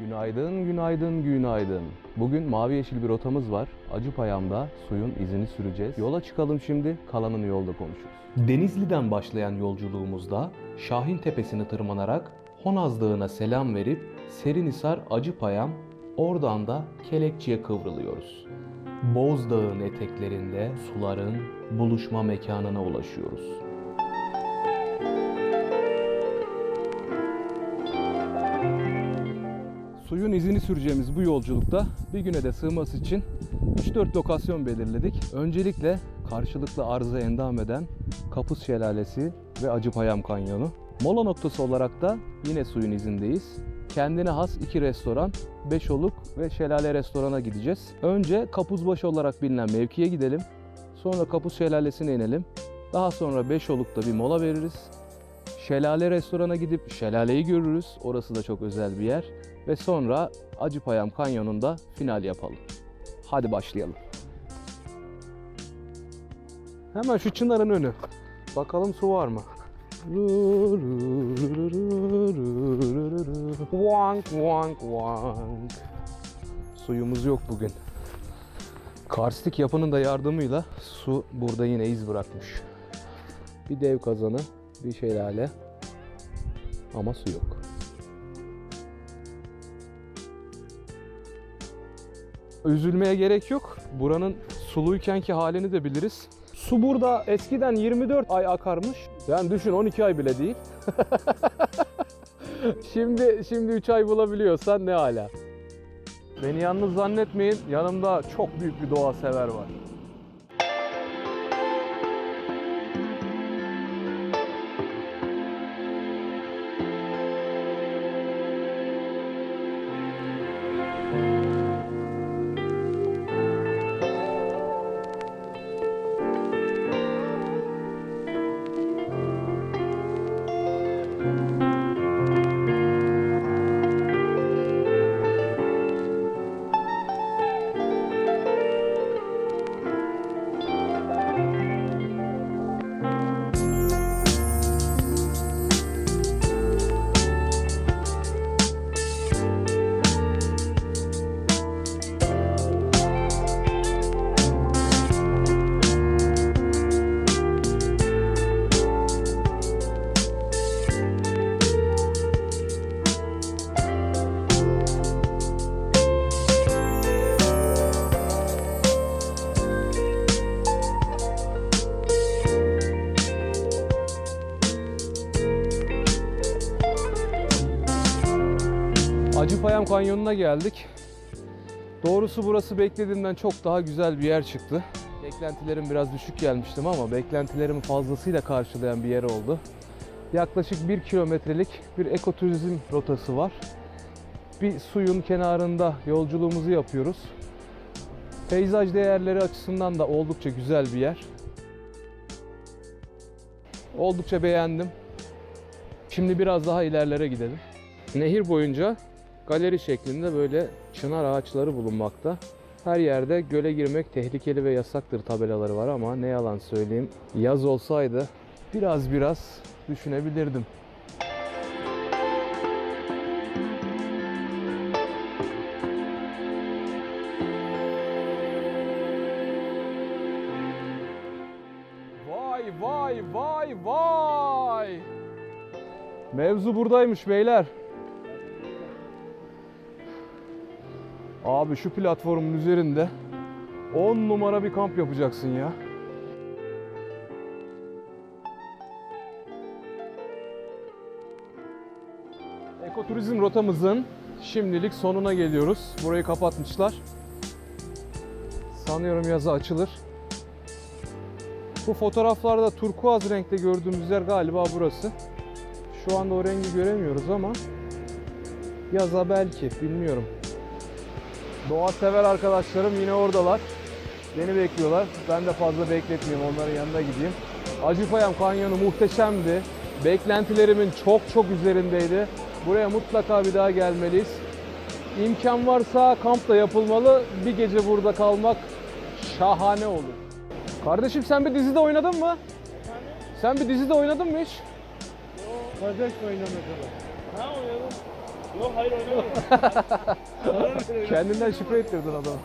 Günaydın, günaydın, günaydın. Bugün mavi yeşil bir rotamız var. Acıpayam'da suyun izini süreceğiz. Yola çıkalım şimdi, kalanını yolda konuşuruz. Denizli'den başlayan yolculuğumuzda Şahin Tepesi'ni tırmanarak Honaz Dağı'na selam verip Serinhisar Acıpayam, oradan da Kelekçi'ye kıvrılıyoruz. Boz Dağı'nın eteklerinde suların buluşma mekanına ulaşıyoruz. Suyun izini süreceğimiz bu yolculukta bir güne de sığması için 3-4 lokasyon belirledik. Öncelikle karşılıklı arıza endam eden Kapuz Şelalesi ve Acıpayam Kanyonu. Mola noktası olarak da yine suyun izindeyiz. Kendine has iki restoran, Beşoluk ve Şelale Restoran'a gideceğiz. Önce Kapuzbaşı olarak bilinen mevkiye gidelim. Sonra Kapuz Şelalesi'ne inelim. Daha sonra Beşoluk'ta bir mola veririz. Şelale restorana gidip şelaleyi görürüz. Orası da çok özel bir yer. Ve sonra Acıpayam Kanyonu'nda final yapalım. Hadi başlayalım. Hemen şu çınarın önü. Bakalım su var mı? Wank wank wank. Suyumuz yok bugün. Karstik yapının da yardımıyla su burada yine iz bırakmış. Bir dev kazanı, bir şelale ama su yok. Üzülmeye gerek yok. Buranın suluykenki halini de biliriz. Su burada eskiden 24 ay akarmış. Yani düşün 12 ay bile değil. şimdi şimdi 3 ay bulabiliyorsan ne hala. Beni yalnız zannetmeyin. Yanımda çok büyük bir doğa sever var. Acıpayam Kanyonu'na geldik. Doğrusu burası beklediğimden çok daha güzel bir yer çıktı. Beklentilerim biraz düşük gelmiştim ama beklentilerimi fazlasıyla karşılayan bir yer oldu. Yaklaşık bir kilometrelik bir ekoturizm rotası var. Bir suyun kenarında yolculuğumuzu yapıyoruz. Peyzaj değerleri açısından da oldukça güzel bir yer. Oldukça beğendim. Şimdi biraz daha ilerlere gidelim. Nehir boyunca galeri şeklinde böyle çınar ağaçları bulunmakta. Her yerde göle girmek tehlikeli ve yasaktır tabelaları var ama ne yalan söyleyeyim yaz olsaydı biraz biraz düşünebilirdim. Vay vay vay vay. Mevzu buradaymış beyler. Abi şu platformun üzerinde 10 numara bir kamp yapacaksın ya. Ekoturizm rotamızın şimdilik sonuna geliyoruz. Burayı kapatmışlar. Sanıyorum yazı açılır. Bu fotoğraflarda turkuaz renkte gördüğümüz yer galiba burası. Şu anda o rengi göremiyoruz ama yaza belki bilmiyorum. Doğa sever arkadaşlarım yine oradalar. Beni bekliyorlar. Ben de fazla bekletmeyeyim onların yanına gideyim. Acıpayam Kanyonu muhteşemdi. Beklentilerimin çok çok üzerindeydi. Buraya mutlaka bir daha gelmeliyiz. İmkan varsa kamp da yapılmalı. Bir gece burada kalmak şahane olur. Kardeşim sen bir dizide oynadın mı? Sen bir dizide oynadın mı hiç? Kardeş oynamak Ha oynadım. Yok hayır oynamıyorum. Kendinden şüphe ettirdin adamı.